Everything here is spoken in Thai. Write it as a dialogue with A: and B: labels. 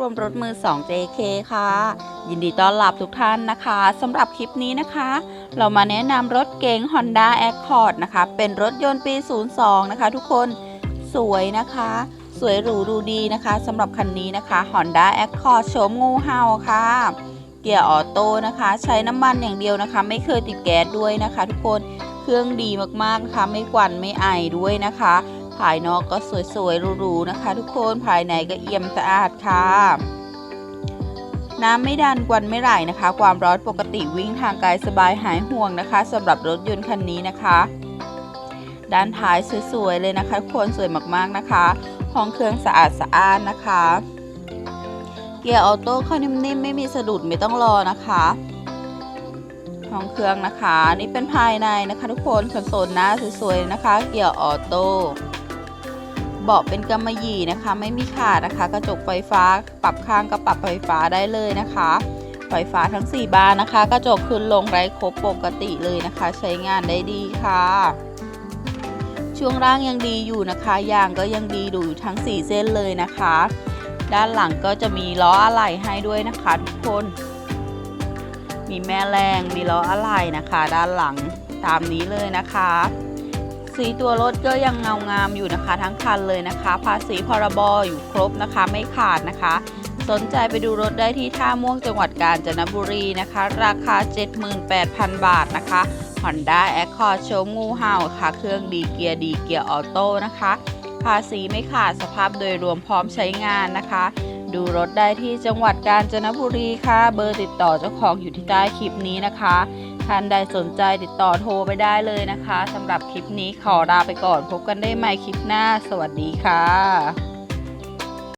A: รวมรถมือ 2 JK ค่ะ ยินดีต้อนรับทุกท่านนะคะสำหรับคลิปนี้นะคะ เรามาแนะนำรถเก๋ง Honda Accord นะคะ เป็นรถยนต์ปี 02 นะคะ ทุกคนสวยนะคะ สวยหรูดูดีนะคะสำหรับคันนี้นะคะ Honda Accord โฉมงูเห่าค่ะ เกียร์ออโต้นะคะ ใช้น้ำมันอย่างเดียวนะคะ ไม่เคยติดแก๊สด้วยนะคะ ทุกคนเครื่องดีมากๆนะคะไม่กวันไม่ไอด้วยนะคะ ภายนอกก็สวยๆหรูๆนะคะ ทุกคนภายในก็เอี่ยมสะอาดค่ะน้ำไม่ดันกวนไม่ไหลนะคะ ความร้อนปกติวิ่งทางไกลสบายหายห่วงนะคะสำหรับรถยนต์คันนี้นะคะ ด้านท้ายสวยๆเลยนะคะทุกคนสวยมากๆนะคะห้องเครื่องสะอาดสะอ้านนะคะ เกียร์ออโต้เข้านิ่มๆไม่มีสะดุดไม่ต้องรอนะคะห้องเครื่องนะคะ นี่เป็นภายในนะคะ ทุกคนคอนโซลหน้าสวยๆนะคะ เกียร์ออโต้ เบาะเป็นกำมะหยี่นะคะ ไม่มีขาดนะคะ กระจกไฟฟ้าปรับข้างก็ปรับไฟฟ้าได้เลยนะคะ ไฟฟ้าทั้ง 4 บานนะคะ กระจกขึ้นลงไร้ครบปกติเลยนะคะ ใช้งานได้ดีค่ะ ช่วงล่างยังดีอยู่นะคะยางก็ยังดีดูอยู่ทั้ง 4 เส้นเลยนะคะ ด้านหลังก็จะมีล้ออะไหล่ให้ด้วยนะคะทุกคน มีแม่แรงมีล้ออะไหล่นะคะ ด้านหลังตามนี้เลยนะคะ สีตัวรถก็ยังเงางามอยู่นะคะ ทั้งคันเลยนะคะ ภาษีพรบอยู่ครบนะคะ ไม่ขาดนะคะ สนใจไปดูรถได้ที่ท่าม่วงจังหวัดกาญจนบุรีนะคะ ราคา 78,000 บาทนะคะ Honda Accord โชมงูเห่าค่ะ เครื่องดีเกียร์ดีเกียร์ออโต้นะคะ ภาษีไม่ขาดสภาพโดยรวมพร้อมใช้งานนะคะ ดูรถได้ที่จังหวัดกาญจนบุรีค่ะ เบอร์ติดต่อเจ้าของอยู่ที่ใต้คลิปนี้นะคะ ท่านใดสนใจติดต่อโทรไปได้เลยนะคะสำหรับคลิปนี้ขอลาไปก่อน พบกันได้ใหม่คลิปหน้า สวัสดีค่ะ